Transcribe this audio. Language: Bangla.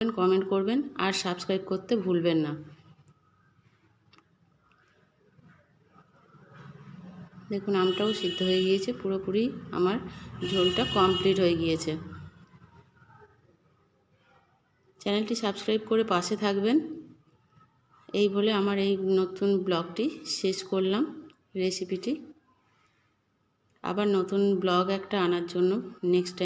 কমেন্ট করবেন আর সাবস্ক্রাইব করতে ভুলবেন না। দেখুন, আমটাও সিদ্ধ হয়ে গিয়েছে, পুরোপুরি আমার ঝোলটা কমপ্লিট হয়ে গিয়েছে। চ্যানেলটি সাবস্ক্রাইব করে পাশে থাকবেন। এই বলে আমার এই নতুন ব্লগটি শেষ করলাম রেসিপিটি আবার নতুন ব্লগ একটা আনার জন্য নেক্সট টাইম